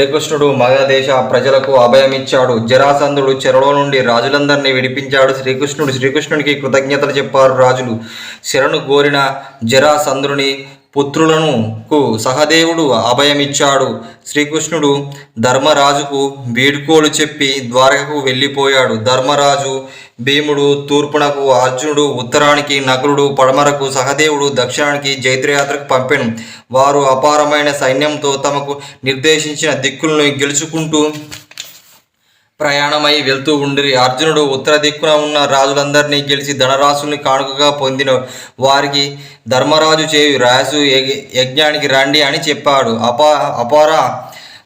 శ్రీకృష్ణుడు మగధదేశ ప్రజలకు అభయమిచ్చాడు జరాసంధుడు చెరలో నుండి రాజులందరినీ విడిపించాడు. శ్రీకృష్ణుడు శ్రీకృష్ణునికి కృతజ్ఞతలు చెప్పారు రాజులు. శరణు కోరిన జరాసంధుని పుత్రులను సహదేవుడు అభయమిచ్చాడు. శ్రీకృష్ణుడు ధర్మరాజుకు వీడ్కోలు చెప్పి ద్వారకకు వెళ్ళిపోయాడు. ధర్మరాజు భీముడు తూర్పునకు అర్జునుడు ఉత్తరానికి నకులుడు పడమరకు సహదేవుడు దక్షిణానికి జైత్రయాత్రకు పంపెను. వారు అపారమైన సైన్యంతో తమకు నిర్దేశించిన దిక్కులను గెలుచుకుంటూ ప్రయాణమై వెళ్తూ ఉండిరి. అర్జునుడు ఉత్తర దిక్కున ఉన్న రాజులందరినీ గెలిచి ధనరాశుల్ని కానుకగా పొందిన వారికి ధర్మరాజు చేయు రాసు యజ్ఞానికి రండి అని చెప్పాడు. అపా అపార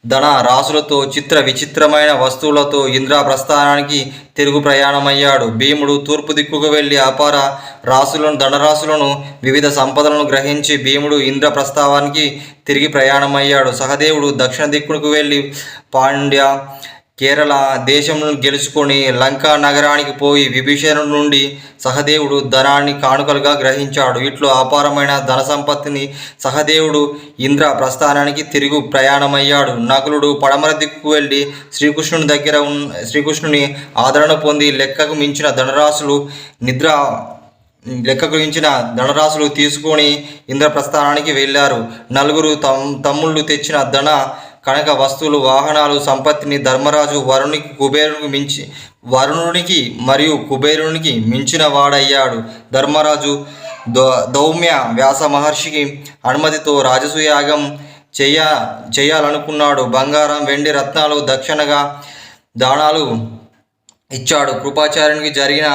ధన రాసులతో చిత్ర విచిత్రమైన వస్తువులతో ఇంద్రప్రస్థానానికి తిరుగు ప్రయాణమయ్యాడు. భీముడు తూర్పు దిక్కుకు వెళ్ళి అపార రాసులను ధనరాశులను వివిధ సంపదలను గ్రహించి భీముడు ఇంద్ర ప్రస్తావానికి తిరిగి ప్రయాణమయ్యాడు. సహదేవుడు దక్షిణ దిక్కుకు వెళ్ళి పాండ్య కేరళ దేశంను గెలుచుకొని లంకా నగరానికి పోయి విభీషణుడి నుండి సహదేవుడు ధనాన్ని కానుకలుగా గ్రహించాడు. ఇట్లో అపారమైన ధన సంపత్తిని సహదేవుడు ఇంద్ర ప్రస్థానానికి తిరుగు ప్రయాణమయ్యాడు. నకులుడు పడమర దిక్కు వెళ్ళి శ్రీకృష్ణుని దగ్గర ఉన్న శ్రీకృష్ణుని ఆదరణ పొంది లెక్కకు మించిన ధనరాశులు నిద్ర లెక్కకు మించిన ధనరాశులు తీసుకొని ఇంద్రప్రస్థానానికి వెళ్ళారు. నలుగురు తమ్ తమ్ముళ్ళు తెచ్చిన ధన కనక వస్తువులు వాహనాలు సంపత్తిని ధర్మరాజు వరుణికి కుబేరునికి మించి వరుణునికి మరియు కుబేరునికి మించిన వాడయ్యాడు. ధర్మరాజు దౌమ్య వ్యాస మహర్షికి అనుమతితో రాజసూయాగం చేయ చేయాలనుకున్నాడు. బంగారం వెండి రత్నాలు దక్షిణగా దానాలు ఇచ్చాడు. కృపాచార్యునికి జరిగిన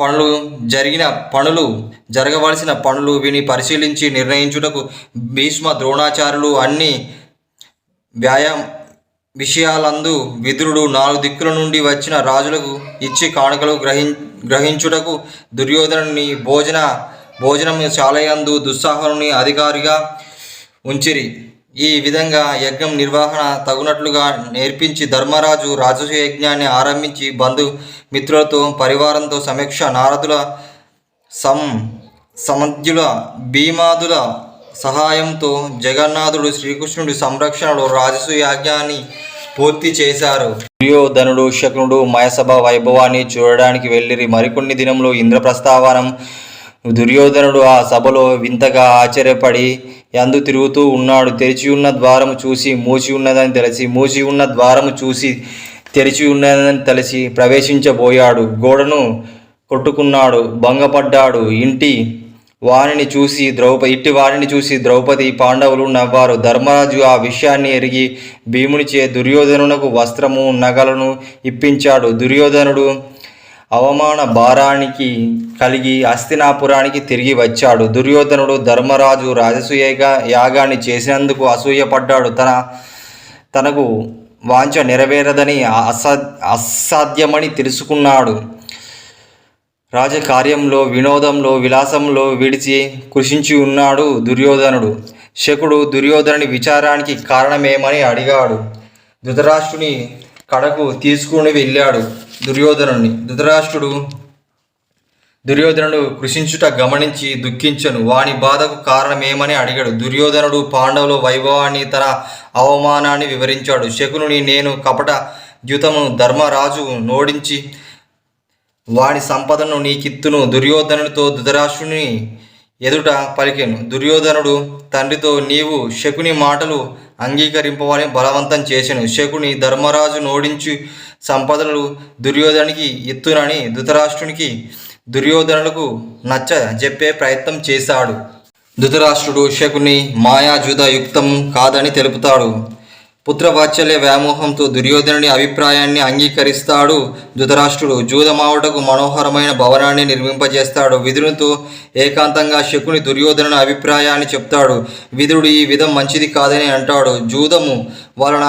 పనులు జరిగిన పనులు జరగవలసిన పనులు విని పరిశీలించి నిర్ణయించుటకు భీష్మ ద్రోణాచార్యులు అన్నీ వ్యాయామ విషయాలందు విదురుడు నాలుగు దిక్కుల నుండి వచ్చిన రాజులకు ఇచ్చి కానుకలు గ్రహిం గ్రహించుటకు దుర్యోధనుని భోజన భోజనం శాలయందు దుస్సాహనుని అధికారిగా ఉంచిరి. ఈ విధంగా యజ్ఞం నిర్వహణ తగునట్లుగా నేర్పించి ధర్మరాజు రాజసూయ యజ్ఞాన్ని ఆరంభించి బంధు మిత్రులతో పరివారంతో సమీక్ష నారదుల సం సమధ్యుల భీమాదుల సహాయంతో జగన్నాథుడు శ్రీకృష్ణుడి సంరక్షణలో రాజసు యాజ్ఞాన్ని పూర్తి చేశారు. దుర్యోధనుడు శకునుడు మయసభ వైభవాన్ని చూడడానికి వెళ్ళిరి. మరికొన్ని దినంలో ఇంద్రప్రస్థావనం. దుర్యోధనుడు ఆ సభలో వింతగా ఆశ్చర్యపడి ఎందు తిరుగుతూ ఉన్నాడు. తెరిచి ఉన్న ద్వారము చూసి మూసి ఉన్నదని తెలిసి మూసి ఉన్న ద్వారము చూసి తెరిచి ఉన్నదని తెలిసి ప్రవేశించబోయాడు. గోడను కొట్టుకున్నాడు భంగపడ్డాడు. ఇంటి వారిని చూసి ద్రౌపది ఇట్టి వారిని చూసి ద్రౌపది పాండవులు నవ్వారు. ధర్మరాజు ఆ విషయాన్ని ఎరిగి భీమునిచే దుర్యోధనునకు వస్త్రము నగలను ఇప్పించాడు. దుర్యోధనుడు అవమాన భారానికి కలిగి హస్తినాపురానికి తిరిగి వచ్చాడు. దుర్యోధనుడు ధర్మరాజు రాజసూయగా యాగాన్ని చేసినందుకు అసూయపడ్డాడు. తన తనకు వాంఛ నెరవేరదని అసా అసాధ్యమని తెలుసుకున్నాడు. రాజకార్యంలో వినోదంలో విలాసంలో విడిచి కృషించి ఉన్నాడు దుర్యోధనుడు. శకుడు దుర్యోధనుని విచారానికి కారణమేమని అడిగాడు. ధృతరాష్ట్రుని కడకు తీసుకుని వెళ్ళాడు దుర్యోధనుని. ధృతరాష్ట్రుడు దుర్యోధనుడు కృషించుట గమనించి దుఃఖించను. వాని బాధకు కారణమేమని అడిగాడు. దుర్యోధనుడు పాండవుల వైభవాన్ని తన అవమానాన్ని వివరించాడు. శకునుని నేను కపట ద్యుతమును ధర్మరాజు నోడించి వాని సంపదను నీ కిత్తును దుర్యోధనుడితో ధృతరాష్ట్రుని ఎదుట పలికెను. దుర్యోధనుడు తండ్రితో నీవు శకుని మాటలు అంగీకరింపవని బలవంతం చేసెను. శకుని ధర్మరాజు నోడించి సంపదలు దుర్యోధనునికి ఇత్తునని ధృతరాష్ట్రునికి దుర్యోధనులకు నచ్చ చెప్పే ప్రయత్నం చేశాడు. ధృతరాష్ట్రుడు శకుని మాయాజుధ యుక్తం కాదని తెలుపుతాడు. పుత్రవాత్సల్య వ్యామోహంతో దుర్యోధనుని అభిప్రాయాన్ని అంగీకరిస్తాడు ధృతరాష్ట్రుడు. జూదమావుటకు మనోహరమైన భవనాన్ని నిర్మింపజేస్తాడు. విధునితో ఏకాంతంగా శకుని దుర్యోధనుని అభిప్రాయాన్ని చెప్తాడు. విధుడు ఈ విధం మంచిది కాదని అంటాడు. జూదము వలన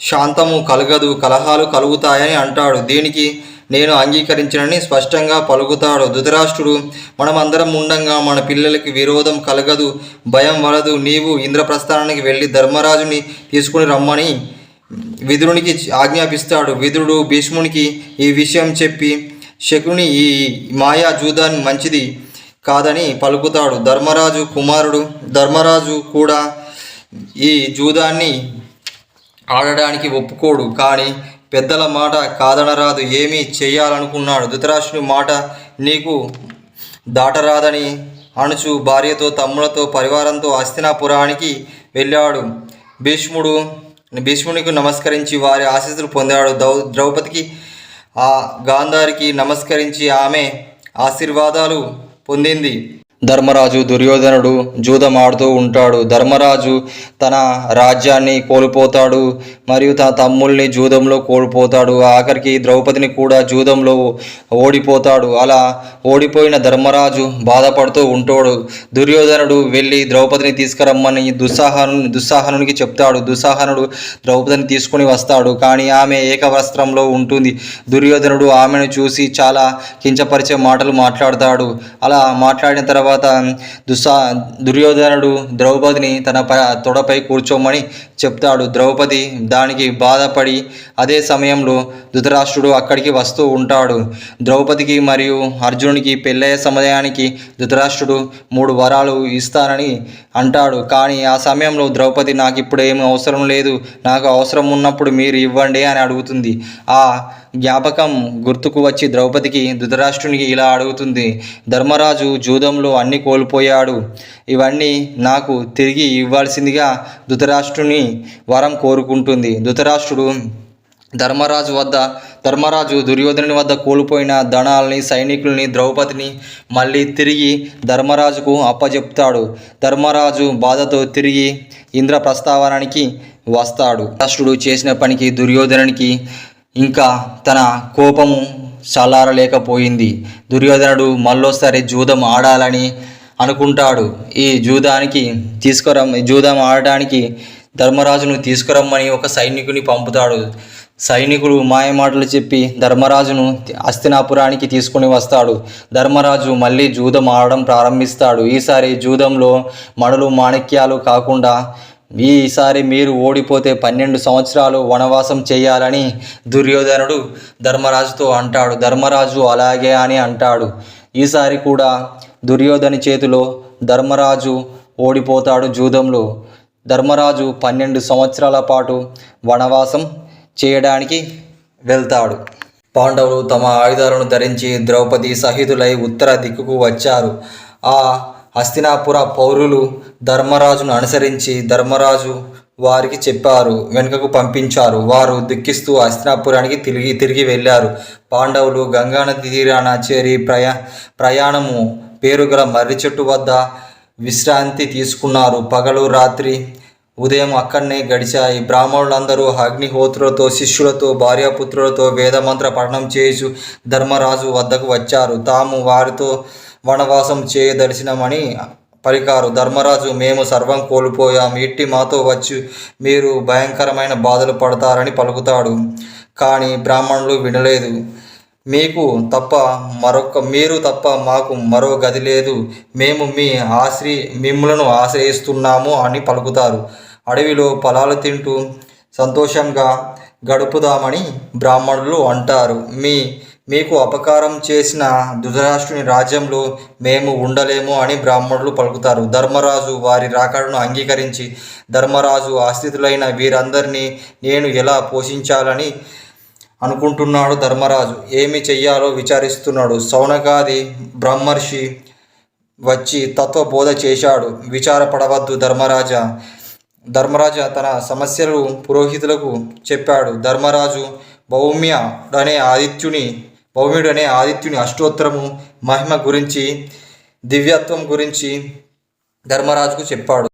శాంతము కలగదు కలహాలు కలుగుతాయని అంటాడు. దీనికి నేను అంగీకరించనని స్పష్టంగా పలుకుతాడు ధృతరాష్ట్రుడు. మనమందరం ఉండంగా మన పిల్లలకి విరోధం కలగదు. భయం వలదు. నీవు ఇంద్రప్రస్థానానికి వెళ్ళి ధర్మరాజుని తీసుకుని రమ్మని విదురునికి ఆజ్ఞాపిస్తాడు. విదురుడు భీష్మునికి ఈ విషయం చెప్పి శకుని ఈ మాయా జూదాన్ని మంచిది కాదని పలుకుతాడు. ధర్మరాజు కుమారుడు ధర్మరాజు కూడా ఈ జూదాన్ని ఆడడానికి ఒప్పుకోడు. కానీ పెద్దల మాట కాదనరాదు ఏమీ చేయాలనుకున్నాడు. ధృతరాష్ట్రుని మాట నీకు దాటరాదని అణుచు భార్యతో తమ్ములతో పరివారంతో హస్తినాపురానికి వెళ్ళాడు. భీష్ముడు భీష్మునికి నమస్కరించి వారి ఆశీస్సులు పొందాడు. దౌ ద్రౌపదికి ఆ గాంధారికి నమస్కరించి ఆమె ఆశీర్వాదాలు పొందింది. ధర్మరాజు దుర్యోధనుడు జూదం ఆడుతూ ఉంటాడు. ధర్మరాజు తన రాజ్యాన్ని కోల్పోతాడు మరియు తన తమ్ముల్ని జూదంలో కోల్పోతాడు. ఆఖరికి ద్రౌపదిని కూడా జూదంలో ఓడిపోతాడు. అలా ఓడిపోయిన ధర్మరాజు బాధపడుతూ ఉంటాడు. దుర్యోధనుడు వెళ్ళి ద్రౌపదిని తీసుకురమ్మని దుస్సాహను దుస్సాహనునికి చెప్తాడు. దుస్సాహనుడు ద్రౌపదిని తీసుకుని వస్తాడు. కానీ ఆమె ఏకవస్త్రంలో ఉంటుంది. దుర్యోధనుడు ఆమెను చూసి చాలా కించపరిచే మాటలు మాట్లాడతాడు. అలా మాట్లాడిన తర్వాత దుస్సా దుర్యోధనుడు ద్రౌపదిని తన ప తొడపై కూర్చోమని చెప్తాడు. ద్రౌపది దానికి బాధపడి అదే సమయంలో ధృతరాష్ట్రుడు అక్కడికి వస్తూ ఉంటాడు. ద్రౌపదికి మరియు అర్జునుడికి పెళ్ళయ్యే సమయానికి ధృతరాష్ట్రుడు మూడు వరాలు ఇస్తానని అంటాడు. కానీ ఆ సమయంలో ద్రౌపది నాకు ఇప్పుడు ఏమి అవసరం లేదు. నాకు అవసరం ఉన్నప్పుడు మీరు ఇవ్వండి అని అడుగుతుంది. ఆ జ్ఞాపకం గుర్తుకు వచ్చి ద్రౌపదికి ధృతరాష్ట్రునికి ఇలా అడుగుతుంది ధర్మరాజు జూదంలో అన్ని కోల్పోయాడు. ఇవన్నీ నాకు తిరిగి ఇవ్వాల్సిందిగా ధృతరాష్ట్రుని వరం కోరుకుంటుంది. ధృతరాష్ట్రుడు ధర్మరాజు వద్ద ధర్మరాజు దుర్యోధనుని వద్ద కోల్పోయిన ధనాల్ని సైనికుల్ని ద్రౌపదిని మళ్ళీ తిరిగి ధర్మరాజుకు అప్పజెప్తాడు. ధర్మరాజు బాధతో తిరిగి ఇంద్ర ప్రస్తావనానికి వస్తాడు. రాష్ట్రుడు చేసిన పనికి దుర్యోధనునికి ఇంకా తన కోపము చల్లారలేకపోయింది. దుర్యోధనుడు మళ్ళోసారి జూదం ఆడాలని అనుకుంటాడు. ఈ జూదానికి తీసుకురమ్మ జూదం ఆడడానికి ధర్మరాజును తీసుకురమ్మని ఒక సైనికుని పంపుతాడు. సైనికుడు మాయమాటలు చెప్పి ధర్మరాజును అస్తినాపురానికి తీసుకుని వస్తాడు. ధర్మరాజు మళ్ళీ జూదం ఆడడం ప్రారంభిస్తాడు. ఈసారి జూదంలో మడలు మాణిక్యాలు కాకుండా ఈసారి మీరు ఓడిపోతే పన్నెండు సంవత్సరాలు వనవాసం చేయాలని దుర్యోధనుడు ధర్మరాజుతో అంటాడు. ధర్మరాజు అలాగే అని అంటాడు. ఈసారి కూడా దుర్యోధని చేతిలో ధర్మరాజు ఓడిపోతాడు జూదంలో. ధర్మరాజు పన్నెండు సంవత్సరాల పాటు వనవాసం చేయడానికి వెళ్తాడు. పాండవులు తమ ఆయుధాలను ధరించి ద్రౌపది సహితులై ఉత్తర దిక్కుకు వచ్చారు. ఆ హస్తినాపుర పౌరులు ధర్మరాజును అనుసరించి ధర్మరాజు వారికి చెప్పారు వెనుకకు పంపించారు. వారు దుఃఖిస్తూ హస్తినాపురానికి తిరిగి తిరిగి వెళ్ళారు. పాండవులు గంగానది తీరాన చేరి ప్రయా ప్రయాణము పేరుగల మర్రి చెట్టు వద్ద విశ్రాంతి తీసుకున్నారు. పగలు రాత్రి ఉదయం అక్కడనే గడిచాయి. బ్రాహ్మణులందరూ అగ్నిహోత్రులతో శిష్యులతో భార్యాపుత్రులతో వేదమంత్ర పఠనం చేసు ధర్మరాజు వద్దకు వచ్చారు. తాము వారితో వనవాసం చేయదలిచినమని పలికారు ధర్మరాజు మేము సర్వం కోల్పోయాం. ఇట్టి మాతో వచ్చి మీరు భయంకరమైన బాధలు పడతారని పలుకుతాడు. కానీ బ్రాహ్మణులు వినలేదు. మీకు తప్ప మరొక మీరు తప్ప మాకు మరో గది లేదు. మేము మీ ఆశ్రీ మిమ్ములను ఆశ్రయిస్తున్నాము అని పలుకుతారు. అడవిలో పొలాలు తింటూ సంతోషంగా గడుపుదామని బ్రాహ్మణులు అంటారు. మీ మీకు అపకారం చేసిన ధృతరాష్ట్రుని రాజ్యంలో మేము ఉండలేము అని బ్రాహ్మణులు పలుకుతారు. ధర్మరాజు వారి రాకడను అంగీకరించి ధర్మరాజు ఆస్థితులైన వీరందరినీ నేను ఎలా పోషించాలని అనుకుంటున్నాడు ధర్మరాజు? ఏమి చెయ్యాలో విచారిస్తున్నాడు. సౌనకాది బ్రహ్మర్షి వచ్చి తత్వబోధ చేశాడు. విచారపడవద్దు ధర్మరాజా. ధర్మరాజ తన సమస్యలు పురోహితులకు చెప్పాడు. ధర్మరాజు భౌమ్యుడనే ఆదిత్యుని భౌమ్యుడనే ఆదిత్యుని అష్టోత్తరము మహిమ గురించి దివ్యత్వం గురించి ధర్మరాజుకు చెప్పాడు.